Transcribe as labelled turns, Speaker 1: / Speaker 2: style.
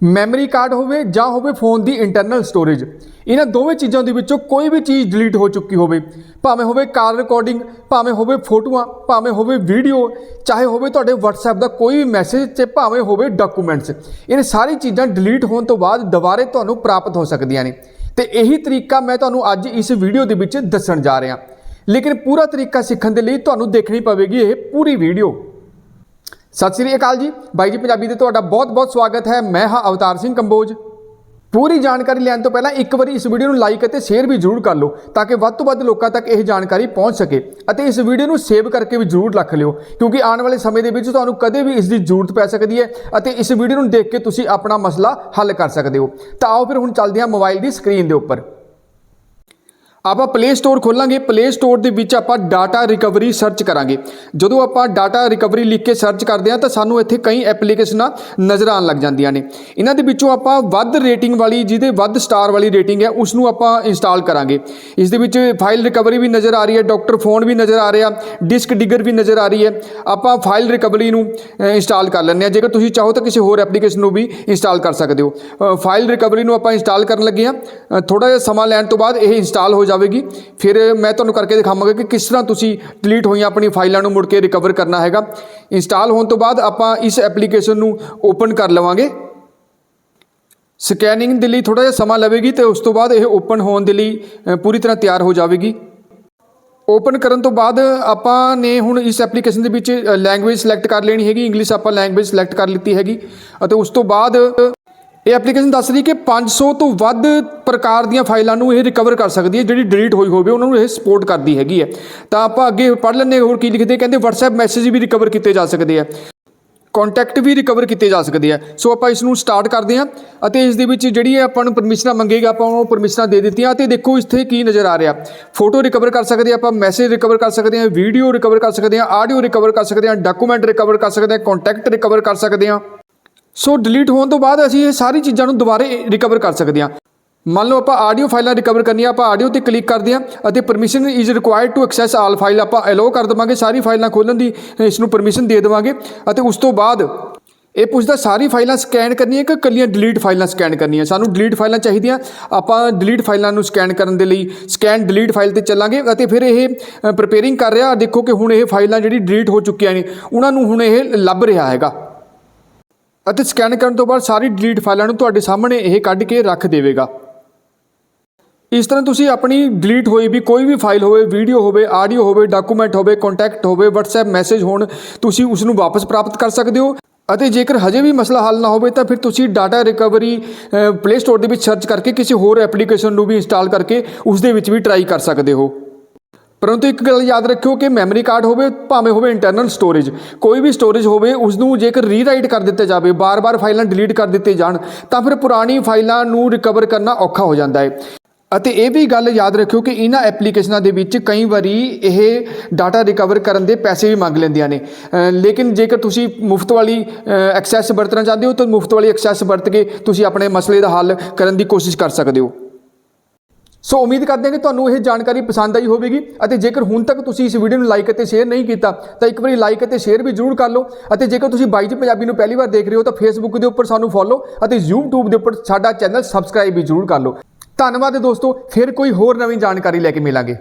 Speaker 1: Memory card ਹੋਵੇ ਜਾਂ ਹੋਵੇ ਫੋਨ ਦੀ ਇੰਟਰਨਲ ਸਟੋਰੇਜ, ਇਹਨਾਂ ਦੋਵੇਂ ਚੀਜ਼ਾਂ ਦੇ ਵਿੱਚੋਂ ਕੋਈ ਵੀ ਚੀਜ਼ ਡਿਲੀਟ ਹੋ ਚੁੱਕੀ ਹੋਵੇ, ਭਾਵੇਂ ਹੋਵੇ ਕਾਲ ਰਿਕਾਰਡਿੰਗ ਭਾਵੇਂ ਹੋਵੇ ਫੋਟੋਆਂ, ਭਾਵੇਂ ਹੋਵੇ ਵੀਡੀਓ ਚਾਹੇ ਹੋਵੇ ਤੁਹਾਡੇ WhatsApp ਦਾ ਕੋਈ ਵੀ ਮੈਸੇਜ ਤੇ ਭਾਵੇਂ ਹੋਵੇ ਡਾਕੂਮੈਂਟਸ ਇਹ ਸਾਰੀ ਚੀਜ਼ਾਂ ਡਿਲੀਟ ਹੋਣ ਤੋਂ ਬਾਅਦ ਦੁਬਾਰੇ ਤੁਹਾਨੂੰ ਪ੍ਰਾਪਤ ਹੋ ਸਕਦੀਆਂ ਨੇ। ਤੇ ਇਹੀ ਤਰੀਕਾ ਮੈਂ ਤੁਹਾਨੂੰ ਅੱਜ ਇਸ ਵੀਡੀਓ ਦੇ ਵਿੱਚ ਦੱਸਣ ਜਾ ਰਿਹਾ। ਲੇਕਿਨ ਪੂਰਾ ਤਰੀਕਾ ਸਿੱਖਣ ਦੇ ਲਈ ਤੁਹਾਨੂੰ ਦੇਖਣੀ ਪਵੇਗੀ ਇਹ ਪੂਰੀ ਵੀਡੀਓ ਸਤਿ ਸ੍ਰੀ ਅਕਾਲ ਜੀ। ਬਾਈ ਜੀ, ਪੰਜਾਬੀ 'ਤੇ ਤੁਹਾਡਾ ਬਹੁਤ-ਬਹੁਤ ਸਵਾਗਤ ਹੈ। ਮੈਂ ਹਾਂ ਅਵਤਾਰ ਸਿੰਘ ਕੰਬੋਜ। ਪੂਰੀ ਜਾਣਕਾਰੀ ਲੈਣ ਤੋਂ ਪਹਿਲਾਂ ਇੱਕ ਵਾਰੀ ਇਸ ਵੀਡੀਓ ਨੂੰ ਲਾਈਕ ਅਤੇ ਸ਼ੇਅਰ ਵੀ ਜ਼ਰੂਰ ਕਰ ਲਓ, ਤਾਂ ਕਿ ਵੱਧ ਤੋਂ ਵੱਧ ਲੋਕਾਂ ਤੱਕ ਇਹ ਜਾਣਕਾਰੀ ਪਹੁੰਚ ਸਕੇ ਅਤੇ ਇਸ ਵੀਡੀਓ ਨੂੰ ਸੇਵ ਕਰਕੇ ਵੀ ਜ਼ਰੂਰ ਰੱਖ ਲਿਓ, ਕਿਉਂਕਿ ਆਉਣ ਵਾਲੇ ਸਮੇਂ ਦੇ ਵਿੱਚ ਤੁਹਾਨੂੰ ਕਦੇ ਵੀ ਇਸ ਦੀ ਜ਼ਰੂਰਤ ਪੈ ਸਕਦੀ ਹੈ ਅਤੇ ਇਸ ਵੀਡੀਓ ਨੂੰ ਦੇਖ ਕੇ ਤੁਸੀਂ ਆਪਣਾ ਮਸਲਾ ਹੱਲ ਕਰ ਸਕਦੇ ਹੋ। ਤਾਂ ਆਓ ਫਿਰ ਹੁਣ ਚੱਲਦੇ ਹਾਂ ਮੋਬਾਈਲ ਦੀ ਸਕਰੀਨ ਦੇ ਉੱਪਰ। ਆਪਾਂ ਪਲੇ ਸਟੋਰ ਖੋਲਾਂਗੇ ਪਲੇ ਸਟੋਰ ਦੇ ਵਿੱਚ ਆਪਾਂ ਡਾਟਾ ਰਿਕਵਰੀ ਸਰਚ ਕਰਾਂਗੇ। ਜਦੋਂ ਆਪਾਂ ਡਾਟਾ ਰਿਕਵਰੀ ਲਿਖ ਕੇ ਸਰਚ ਕਰਦੇ ਹਾਂ ਤਾਂ ਸਾਨੂੰ ਇੱਥੇ ਕਈ ਐਪਲੀਕੇਸ਼ਨਾਂ ਨਜ਼ਰ ਆਉਣ ਲੱਗ ਜਾਂਦੀਆਂ ਨੇ। ਇਹਨਾਂ ਦੇ ਵਿੱਚੋਂ ਆਪਾਂ ਵੱਧ ਰੇਟਿੰਗ ਵਾਲੀ, ਜਿਹਦੇ ਵੱਧ ਸਟਾਰ ਵਾਲੀ ਰੇਟਿੰਗ ਹੈ ਉਸ ਨੂੰ ਆਪਾਂ ਇੰਸਟਾਲ ਕਰਾਂਗੇ। ਇਸ ਦੇ ਵਿੱਚ ਫਾਈਲ ਰਿਕਵਰੀ ਵੀ ਨਜ਼ਰ ਆ ਰਹੀ ਹੈ ਡਾਕਟਰ ਫੋਨ ਵੀ ਨਜ਼ਰ ਆ ਰਿਹਾ ਡਿਸਕ ਡਿਗਰ ਵੀ ਨਜ਼ਰ ਆ ਰਹੀ ਹੈ। ਆਪਾਂ ਫਾਈਲ ਰਿਕਵਰੀ ਨੂੰ ਇੰਸਟਾਲ ਕਰ ਲੈਂਦੇ ਹਾਂ। ਜੇਕਰ ਤੁਸੀਂ ਚਾਹੋ ਤਾਂ ਕਿਸੇ ਹੋਰ ਐਪਲੀਕੇਸ਼ਨ ਨੂੰ ਵੀ ਇੰਸਟਾਲ ਕਰ ਸਕਦੇ ਹੋ। ਫਾਈਲ ਰਿਕਵਰੀ ਨੂੰ ਆਪਾਂ ਇੰਸਟਾਲ ਕਰਨ ਲੱਗੇ ਹਾਂ। ਥੋੜਾ ਜਿਹਾ ਸਮਾਂ ਲੈਣ ਤੋਂ ਬਾਅਦ ਇਹ ਇੰਸਟਾਲ ਹੋ ਜਾਵੇ ਜਾਵੇਗੀ ਫਿਰ ਮੈਂ ਤੁਹਾਨੂੰ ਕਰਕੇ ਦਿਖਾਵਾਂਗਾ ਕਿ ਕਿਸ ਤਰ੍ਹਾਂ ਤੁਸੀਂ ਡਿਲੀਟ ਹੋਈਆਂ ਆਪਣੀ ਫਾਈਲਾਂ ਨੂੰ ਮੁੜ ਕੇ ਰਿਕਵਰ ਕਰਨਾ ਹੈਗਾ। ਇੰਸਟਾਲ ਹੋਣ ਤੋਂ ਬਾਅਦ ਆਪਾਂ ਇਸ ਐਪਲੀਕੇਸ਼ਨ ਨੂੰ ਓਪਨ ਕਰ ਲਵਾਂਗੇ। ਸਕੈਨਿੰਗ ਦੇ ਲਈ ਥੋੜਾ ਜਿਹਾ ਸਮਾਂ ਲਵੇਗੀ ਤੇ ਉਸ ਤੋਂ ਬਾਅਦ ਇਹ ਓਪਨ ਹੋਣ ਦੇ ਲਈ ਪੂਰੀ ਤਰ੍ਹਾਂ ਤਿਆਰ ਹੋ ਜਾਵੇਗੀ। ਓਪਨ ਕਰਨ ਤੋਂ ਬਾਅਦ ਆਪਾਂ ਨੇ ਹੁਣ ਇਸ ਐਪਲੀਕੇਸ਼ਨ ਦੇ ਵਿੱਚ ਲੈਂਗੁਏਜ ਸਿਲੈਕਟ ਕਰ ਲੈਣੀ ਹੈਗੀ। ਇੰਗਲਿਸ਼ ਆਪਾਂ ਲੈਂਗੁਏਜ ਸਿਲੈਕਟ ਕਰ ਲਿੱਤੀ ਹੈਗੀ। ਅਤੇ ਉਸ ਤੋਂ ਬਾਅਦ ਇਹ ਐਪਲੀਕੇਸ਼ਨ ਦੱਸ ਰਹੀ ਕਿ 500 ਤੋਂ ਵੱਧ ਪ੍ਰਕਾਰ ਦੀਆਂ ਫਾਈਲਾਂ ਨੂੰ ਇਹ ਰਿਕਵਰ ਕਰ ਸਕਦੀ ਹੈ, ਜਿਹੜੀ ਡਿਲੀਟ ਹੋਈ ਹੋਵੇ, ਉਹਨਾਂ ਨੂੰ ਇਹ ਸਪੋਰਟ ਕਰਦੀ ਹੈਗੀ ਹੈ। ਤਾਂ ਆਪਾਂ ਅੱਗੇ ਪੜ੍ਹ ਲੈਂਦੇ ਹੋਰ ਕੀ ਲਿਖਦੇ ਕਹਿੰਦੇ WhatsApp ਮੈਸੇਜ ਵੀ ਰਿਕਵਰ ਕੀਤੇ ਜਾ ਸਕਦੇ ਆ। ਕੰਟੈਕਟ ਵੀ ਰਿਕਵਰ ਕੀਤੇ ਜਾ ਸਕਦੇ ਆ। ਸੋ ਆਪਾਂ ਇਸ ਨੂੰ ਸਟਾਰਟ ਕਰਦੇ ਹਾਂ ਅਤੇ ਇਸ ਦੇ ਵਿੱਚ ਜਿਹੜੀ ਇਹ ਆਪਾਂ ਨੂੰ ਪਰਮਿਸ਼ਨਾਂ ਮੰਗੇਗਾ, ਆਪਾਂ ਉਹ ਪਰਮਿਸ਼ਨਾਂ ਦੇ ਦਿੱਤੀਆਂ ਅਤੇ ਦੇਖੋ ਇੱਥੇ ਕੀ ਨਜ਼ਰ ਆ ਰਿਹਾ। ਫੋਟੋ ਰਿਕਵਰ ਕਰ ਸਕਦੇ ਹਾਂ ਆਪਾਂ ਮੈਸੇਜ ਰਿਕਵਰ ਕਰ ਸਕਦੇ ਹਾਂ ਵੀਡੀਓ ਰਿਕਵਰ ਕਰ ਸਕਦੇ ਹਾਂ ਆਡੀਓ ਰਿਕਵਰ ਕਰ ਸਕਦੇ ਹਾਂ ਡਾਕੂਮੈਂਟ ਰਿਕਵਰ ਕਰ ਸਕਦੇ ਹਾਂ ਕੰਟੈਕਟ ਰਿਕਵਰ ਕਰ ਸਕਦੇ ਹਾਂ ਸੋ ਡਿਲੀਟ ਹੋਣ ਤੋਂ ਬਾਅਦ ਅਸੀਂ ਇਹ ਸਾਰੀ ਚੀਜ਼ਾਂ ਨੂੰ ਦੁਬਾਰੇ ਰਿਕਵਰ ਕਰ ਸਕਦੇ ਹਾਂ। ਮੰਨ ਲਓ ਆਪਾਂ ਆਡੀਓ ਫਾਈਲਾਂ ਰਿਕਵਰ ਕਰਨੀਆਂ, ਆਪਾਂ ਆਡੀਓ ਤੇ ਕਲਿੱਕ ਕਰਦੇ ਹਾਂ ਅਤੇ permission is required to access all file ਆਪਾਂ ਅਲੋ ਕਰ ਦੇਵਾਂਗੇ, ਸਾਰੀ ਫਾਈਲਾਂ ਖੋਲਣ ਦੀ, ਇਸ ਨੂੰ ਪਰਮਿਸ਼ਨ ਦੇ ਦੇਵਾਂਗੇ ਅਤੇ ਉਸ ਤੋਂ ਬਾਅਦ ਇਹ ਪੁੱਛਦਾ ਸਾਰੀ ਫਾਈਲਾਂ ਸਕੈਨ ਕਰਨੀਆਂ ਕਿ ਕੱਲੀਆਂ ਡਿਲੀਟ ਫਾਈਲਾਂ ਸਕੈਨ ਕਰਨੀਆਂ? ਸਾਨੂੰ ਡਿਲੀਟ ਫਾਈਲਾਂ ਚਾਹੀਦੀਆਂ। ਆਪਾਂ ਡਿਲੀਟ ਫਾਈਲਾਂ ਨੂੰ ਸਕੈਨ ਕਰਨ ਦੇ ਲਈ ਸਕੈਨ ਡਿਲੀਟ ਫਾਈਲ ਤੇ ਚੱਲਾਂਗੇ ਅਤੇ ਫਿਰ ਇਹ ਪ੍ਰਿਪੇਅਰਿੰਗ ਕਰ ਰਿਹਾ। ਦੇਖੋ ਕਿ ਹੁਣ ਇਹ ਫਾਈਲਾਂ ਜਿਹੜੀ ਡਿਲੀਟ ਹੋ ਚੁੱਕੀਆਂ ਨੇ, ਉਹਨਾਂ ਨੂੰ ਹੁਣ ਇਹ ਲੱਭ ਰਿਹਾ ਹੈਗਾ। ਅਤੇ ਸਕੈਨ ਕਰਨ ਤੋਂ ਬਾਅਦ ਸਾਰੀ ਡਿਲੀਟ ਫਾਈਲਾਂ ਨੂੰ ਤੁਹਾਡੇ ਸਾਹਮਣੇ ਇਹ ਕੱਢ ਕੇ ਰੱਖ ਦੇਵੇਗਾ। ਇਸ ਤਰ੍ਹਾਂ ਤੁਸੀਂ ਆਪਣੀ ਡਿਲੀਟ ਹੋਈ ਵੀ ਕੋਈ ਵੀ ਫਾਈਲ ਹੋਵੇ, ਵੀਡੀਓ ਹੋਵੇ, ਆਡੀਓ ਹੋਵੇ, ਡਾਕੂਮੈਂਟ ਹੋਵੇ, ਕੰਟੈਕਟ ਹੋਵੇ, WhatsApp ਮੈਸੇਜ ਹੋਣ, ਤੁਸੀਂ ਉਸ ਨੂੰ ਵਾਪਸ ਪ੍ਰਾਪਤ ਕਰ ਸਕਦੇ ਹੋ। ਅਤੇ ਜੇਕਰ ਹਜੇ ਵੀ ਮਸਲਾ ਹੱਲ ਨਾ ਹੋਵੇ ਤਾਂ ਫਿਰ ਤੁਸੀਂ ਡਾਟਾ ਰਿਕਵਰੀ ਪਲੇ ਸਟੋਰ ਦੇ ਵਿੱਚ ਸਰਚ ਕਰਕੇ ਕਿਸੇ ਹੋਰ ਐਪਲੀਕੇਸ਼ਨ ਨੂੰ ਵੀ ਇੰਸਟਾਲ ਕਰਕੇ ਉਸ ਦੇ ਵਿੱਚ ਵੀ ਟਰਾਈ ਕਰ ਸਕਦੇ ਹੋ। ਪਰੰਤੂ ਇੱਕ ਗੱਲ ਯਾਦ ਰੱਖਿਓ ਕਿ ਮੈਮਰੀ ਕਾਰਡ ਹੋਵੇ, ਭਾਵੇਂ ਹੋਵੇ ਇੰਟਰਨਲ ਸਟੋਰੇਜ ਕੋਈ ਵੀ ਸਟੋਰੇਜ ਹੋਵੇ ਉਸ ਨੂੰ ਜੇਕਰ ਰੀਰਾਈਟ ਕਰ ਦਿੱਤਾ ਜਾਵੇ, ਬਾਰ-ਬਾਰ ਫਾਈਲਾਂ ਡਿਲੀਟ ਕਰ ਦਿੱਤੇ ਜਾਣ, ਤਾਂ ਫਿਰ ਪੁਰਾਣੀ ਫਾਈਲਾਂ ਨੂੰ ਰਿਕਵਰ ਕਰਨਾ ਔਖਾ ਹੋ ਜਾਂਦਾ ਹੈ। ਅਤੇ ਇਹ ਵੀ ਗੱਲ ਯਾਦ ਰੱਖਿਓ ਕਿ ਇਹਨਾਂ ਐਪਲੀਕੇਸ਼ਨਾਂ ਦੇ ਵਿੱਚ ਕਈ ਵਾਰੀ ਇਹ ਡਾਟਾ ਰਿਕਵਰ ਕਰਨ ਦੇ ਪੈਸੇ ਵੀ ਮੰਗ ਲੈਂਦੀਆਂ ਨੇ। ਲੇਕਿਨ ਜੇਕਰ ਤੁਸੀਂ ਮੁਫਤ ਵਾਲੀ ਐਕਸੈਸ ਵਰਤਣਾ ਚਾਹੁੰਦੇ ਹੋ, ਤਾਂ ਮੁਫਤ ਵਾਲੀ ਐਕਸੈਸ ਵਰਤ ਕੇ ਤੁਸੀਂ ਆਪਣੇ ਮਸਲੇ ਦਾ ਹੱਲ ਕਰਨ ਦੀ ਕੋਸ਼ਿਸ਼ ਕਰ ਸਕਦੇ ਹੋ। ਸੋ ਉਮੀਦ ਕਰਦੇ ਹਾਂ ਕਿ ਤੁਹਾਨੂੰ ਇਹ ਜਾਣਕਾਰੀ ਪਸੰਦ ਆਈ ਹੋਵੇਗੀ ਅਤੇ ਜੇਕਰ ਹੁਣ ਤੱਕ ਤੁਸੀਂ ਇਸ ਵੀਡੀਓ ਨੂੰ ਲਾਈਕ ਅਤੇ ਸ਼ੇਅਰ ਨਹੀਂ ਕੀਤਾ, ਤਾਂ ਇੱਕ ਵਾਰੀ ਲਾਈਕ ਅਤੇ ਸ਼ੇਅਰ ਵੀ ਜ਼ਰੂਰ ਕਰ ਲਓ ਅਤੇ ਜੇਕਰ ਤੁਸੀਂ ਬਾਈ ਜੀ ਪੰਜਾਬੀ ਨੂੰ ਪਹਿਲੀ ਵਾਰ ਦੇਖ ਰਹੇ ਹੋ ਤਾਂ ਫੇਸਬੁੱਕ ਦੇ ਉੱਪਰ ਸਾਨੂੰ ਫੋਲੋ ਅਤੇ YouTube ਦੇ ਉੱਪਰ ਸਾਡਾ ਚੈਨਲ ਸਬਸਕ੍ਰਾਈਬ ਵੀ ਜ਼ਰੂਰ ਕਰ ਲਓ। ਧੰਨਵਾਦ ਦੋਸਤੋ, ਫਿਰ ਕੋਈ ਹੋਰ ਨਵੀਂ ਜਾਣਕਾਰੀ ਲੈ ਕੇ ਮਿਲਾਂਗੇ।